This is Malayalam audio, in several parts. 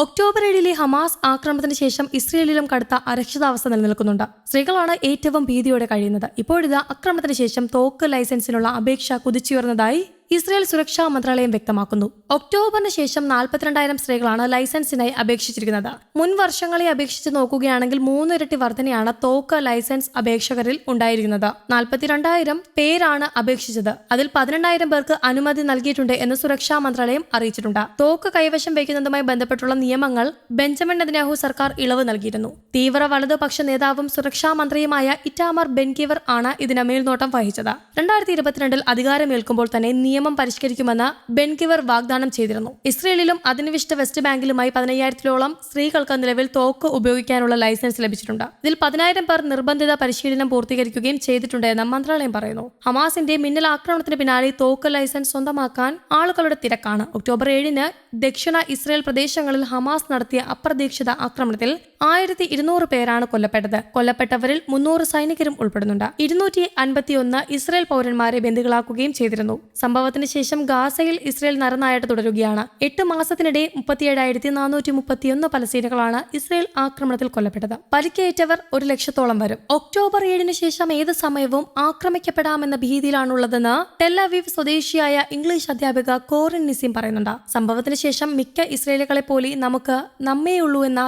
ഒക്ടോബർ ഏഴിലെ ഹമാസ് ആക്രമണത്തിന് ശേഷം ഇസ്രയേലിലും കടുത്ത അരക്ഷിതാവസ്ഥ നിലനിൽക്കുന്നുണ്ട്. സ്ത്രീകളാണ് ഏറ്റവും ഭീതിയോടെ കഴിയുന്നത്. ഇപ്പോഴിത് ആക്രമണത്തിന് ശേഷം തോക്ക് ലൈസൻസിനുള്ള അപേക്ഷ കുതിച്ചുയർന്നതായി ഇസ്രയേൽ സുരക്ഷാ മന്ത്രാലയം വ്യക്തമാക്കുന്നു. ഒക്ടോബറിന് ശേഷം നാൽപ്പത്തിരണ്ടായിരം സ്ത്രീകളാണ് ലൈസൻസിനായി അപേക്ഷിച്ചിരിക്കുന്നത്. മുൻ വർഷങ്ങളെ അപേക്ഷിച്ച് നോക്കുകയാണെങ്കിൽ മൂന്നിരട്ടി വർധനയാണ് തോക്ക് ലൈസൻസ് അപേക്ഷകരിൽ ഉണ്ടായിരിക്കുന്നത്. നാൽപ്പത്തിരണ്ടായിരം പേരാണ് അപേക്ഷിച്ചത്. അതിൽ പതിനെണ്ണായിരം പേർക്ക് അനുമതി നൽകിയിട്ടുണ്ട് എന്ന് സുരക്ഷാ മന്ത്രാലയം അറിയിച്ചിട്ടുണ്ട്. തോക്ക് കൈവശം വയ്ക്കുന്നതുമായി ബന്ധപ്പെട്ടുള്ള നിയമങ്ങൾ ബെഞ്ചമിൻ നെതന്യാഹു സർക്കാർ ഇളവ് നൽകിയിരുന്നു. തീവ്ര വലതുപക്ഷ നേതാവും സുരക്ഷാ മന്ത്രിയുമായ ഇറ്റാമർ ബെൻകിവർ ആണ് ഇതിന് മേൽനോട്ടം വഹിച്ചത്. രണ്ടായിരത്തി ഇരുപത്തിരണ്ടിൽ അധികാരമേൽക്കുമ്പോൾ തന്നെ നിയമം പരിഷ്കരിക്കുമെന്ന് ബെൻകിവർ വാഗ്ദാനം ചെയ്തിരുന്നു. ഇസ്രയേലിലും അധിനിവിഷ്ട വെസ്റ്റ് ബാങ്കിലുമായി പതിനയ്യായിരത്തിലോളം സ്ത്രീകൾക്ക് നിലവിൽ തോക്ക് ഉപയോഗിക്കാനുള്ള ലൈസൻസ് ലഭിച്ചിട്ടുണ്ട്. ഇതിൽ പതിനായിരം പേർ നിർബന്ധിത പരിശീലനം പൂർത്തീകരിക്കുകയും ചെയ്തിട്ടുണ്ട് എന്ന് മന്ത്രാലയം പറയുന്നു. ഹമാസിന്റെ മിന്നൽ ആക്രമണത്തിന് പിന്നാലെ തോക്ക് ലൈസൻസ് സ്വന്തമാക്കാൻ ആളുകളുടെ തിരക്കാണ്. ഒക്ടോബർ ഏഴിന് ദക്ഷിണ ഇസ്രയേൽ പ്രദേശങ്ങളിൽ ഹമാസ് നടത്തിയ അപ്രതീക്ഷിത ആക്രമണത്തിൽ ആയിരത്തി ഇരുന്നൂറ് പേരാണ് കൊല്ലപ്പെട്ടത്. കൊല്ലപ്പെട്ടവരിൽ മുന്നൂറ് സൈനികരും ഉൾപ്പെടുന്നുണ്ട്. ഇരുന്നൂറ്റി അൻപത്തിയൊന്ന് ഇസ്രയേൽ പൗരന്മാരെ ബന്ദികളാക്കുകയും ചെയ്തിരുന്നു. സംഭവത്തിന് ശേഷം ഗാസയിൽ ഇസ്രയേൽ നരനായിട്ട് തുടരുകയാണ്. എട്ട് മാസത്തിനിടെ മുപ്പത്തിയേഴായിരത്തി നാനൂറ്റി മുപ്പത്തിയൊന്ന് പലസ്തീനുകളാണ് ഇസ്രയേൽ ആക്രമണത്തിൽ കൊല്ലപ്പെട്ടത്. പരിക്കേറ്റവർ ഒരു ലക്ഷത്തോളം വരും. ഒക്ടോബർ ഏഴിന് ശേഷം ഏത് സമയവും ആക്രമിക്കപ്പെടാമെന്ന ഭീതിയിലാണുള്ളതെന്ന് ടെല്ലവീവ് സ്വദേശിയായ ഇംഗ്ലീഷ് അധ്യാപിക കോറിൻ നിസിം പറയുന്നുണ്ട്. സംഭവത്തിന് ശേഷം മിക്ക ഇസ്രയേലുകളെ പോലെ നമുക്ക് നമ്മേയുള്ളൂ എന്ന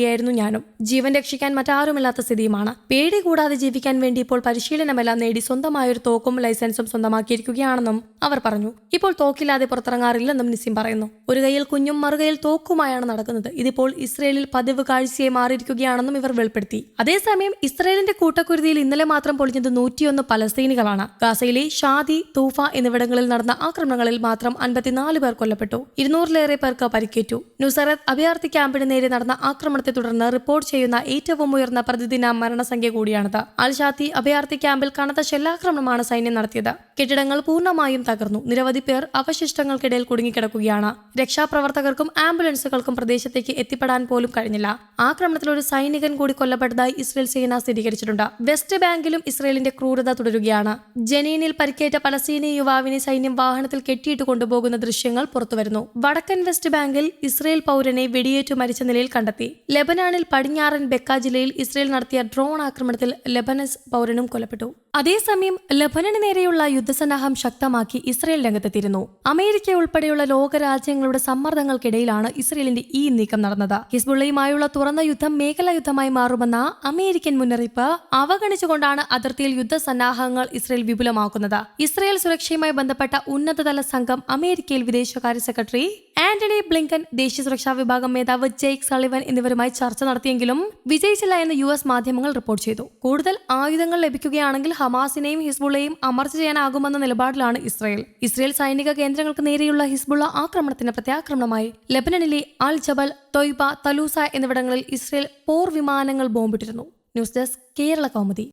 തിരിച്ചറിയിലെത്തുകയായിരുന്നു ഞാനും. ജീവൻ രക്ഷിക്കാൻ മറ്റാരുമില്ലാത്ത സ്ഥിതിയുമാണ്. പേടി കൂടാതെ ജീവിക്കാൻ വേണ്ടി ഇപ്പോൾ പരിശീലനമെല്ലാം നേടി സ്വന്തമായൊരു തോക്കും ലൈസൻസും സ്വന്തമാക്കിയിരിക്കുകയാണെന്നും അവർ പറഞ്ഞു. ഇപ്പോൾ തോക്കില്ലാതെ പുറത്തിറങ്ങാറില്ലെന്നും നിസിം പറയുന്നു. ഒരു കൈയിൽ കുഞ്ഞും മറുകൈയിൽ തോക്കുമായാണ് നടക്കുന്നത്. ഇതിപ്പോൾ ഇസ്രയേലിൽ പതിവ് കാഴ്ചയായി മാറിയിരിക്കുകയാണെന്നും ഇവർ വെളിപ്പെടുത്തി. അതേസമയം ഇസ്രയേലിന്റെ കൂട്ടക്കുരുതിയിൽ ഇന്നലെ മാത്രം പൊളിഞ്ഞത് നൂറ്റിയൊന്ന് പലസ്തീനികളാണ്. ഗാസയിലെ ഷാദി തൂഫ എന്നിവിടങ്ങളിൽ നടന്ന ആക്രമണങ്ങളിൽ മാത്രം അൻപത്തിനാല് പേർ കൊല്ലപ്പെട്ടു. ഇരുന്നൂറിലേറെ പേർക്ക് പരിക്കേറ്റു. നുസറത്ത് അഭയാർത്ഥി ക്യാമ്പിന് നേരെ നടന്ന ആക്രമണത്തെ തുടർന്ന് റിപ്പോർട്ട് ചെയ്യുന്ന ഏറ്റവും ഉയർന്ന പ്രതിദിന മരണസംഖ്യ കൂടിയാണിത്. അൽഷാത്തി അഭയാർത്ഥി ക്യാമ്പിൽ കനത്ത ഷെല്ലാക്രമണമാണ് സൈന്യം നടത്തിയത്. കെട്ടിടങ്ങൾ പൂർണമായും തകർന്നു. നിരവധി പേർ അവശിഷ്ടങ്ങൾക്കിടയിൽ കുടുങ്ങിക്കിടക്കുകയാണ്. രക്ഷാപ്രവർത്തകർക്കും ആംബുലൻസുകൾക്കും പ്രദേശത്തേക്ക് എത്തിപ്പെടാൻ പോലും കഴിഞ്ഞില്ല. ആക്രമണത്തിൽ ഒരു സൈനികൻ കൂടി കൊല്ലപ്പെട്ടതായി ഇസ്രയേൽ സേന സ്ഥിരീകരിച്ചിട്ടുണ്ട്. വെസ്റ്റ് ബാങ്കിലും ഇസ്രയേലിന്റെ ക്രൂരത തുടരുകയാണ്. ജനീനിൽ പരിക്കേറ്റ പലസ്തീനി യുവാവിനെ സൈന്യം വാഹനത്തിൽ കെട്ടിയിട്ട് കൊണ്ടുപോകുന്ന ദൃശ്യങ്ങൾ പുറത്തുവരുന്നു. വടക്കൻ വെസ്റ്റ് ബാങ്കിൽ ഇസ്രയേൽ പൗരനെ വെടിയേറ്റു മരിച്ച നിലയിൽ കണ്ടെത്തി. ലെബനാനിൽ പടിഞ്ഞാറൻ ബെക്ക ജില്ലയിൽ ഇസ്രയേൽ നടത്തിയ ഡ്രോൺ ആക്രമണത്തിൽ ലെബനസ് പൗരനും കൊല്ലപ്പെട്ടു. അതേസമയം ലെബനന് നേരെയുള്ള യുദ്ധസന്നാഹം ശക്തമാക്കി ഇസ്രയേൽ രംഗത്തെത്തിയിരുന്നു. അമേരിക്ക ഉൾപ്പെടെയുള്ള ലോകരാജ്യങ്ങളുടെ സമ്മർദ്ദങ്ങൾക്കിടയിലാണ് ഇസ്രയേലിന്റെ ഈ നീക്കം നടന്നത്. ഹിസ്ബുള്ളയുമായുള്ള തുറന്ന യുദ്ധം മേഖലാ യുദ്ധമായി മാറുമെന്ന അമേരിക്കൻ മുന്നറിയിപ്പ് അവഗണിച്ചുകൊണ്ടാണ് അതിർത്തിയിൽ യുദ്ധസന്നാഹങ്ങൾ ഇസ്രയേൽ വിപുലമാക്കുന്നത്. ഇസ്രയേൽ സുരക്ഷയുമായി ബന്ധപ്പെട്ട ഉന്നതതല സംഘം അമേരിക്കയിൽ വിദേശകാര്യ സെക്രട്ടറി ആന്റണി ബ്ലിങ്കൻ ദേശീയ സുരക്ഷാ വിഭാഗം മേധാവ് ജെയ്ക് സളിവൻ എന്നിവരുമായി ചർച്ച നടത്തിയെങ്കിലും വിജയിച്ചില്ല എന്ന് യു എസ് മാധ്യമങ്ങൾ റിപ്പോർട്ട് ചെയ്തു. കൂടുതൽ ആയുധങ്ങൾ ലഭിക്കുകയാണെങ്കിൽ ഹമാസിനെയും ഹിസ്ബുള്ളയും അമർച്ച ചെയ്യാനാകുമെന്ന നിലപാടിലാണ് ഇസ്രയേൽ. ഇസ്രയേൽ സൈനിക കേന്ദ്രങ്ങൾക്ക് നേരെയുള്ള ഹിസ്ബുള്ള ആക്രമണത്തിന് പ്രത്യാക്രമണമായി. ലെബനനിലെ അൽ ജബൽ തൊയ്ബ തലൂസ എന്നിവിടങ്ങളിൽ ഇസ്രയേൽ പോർ വിമാനങ്ങൾ ബോംബിട്ടിരുന്നു. News desk Kerala Kaumudi.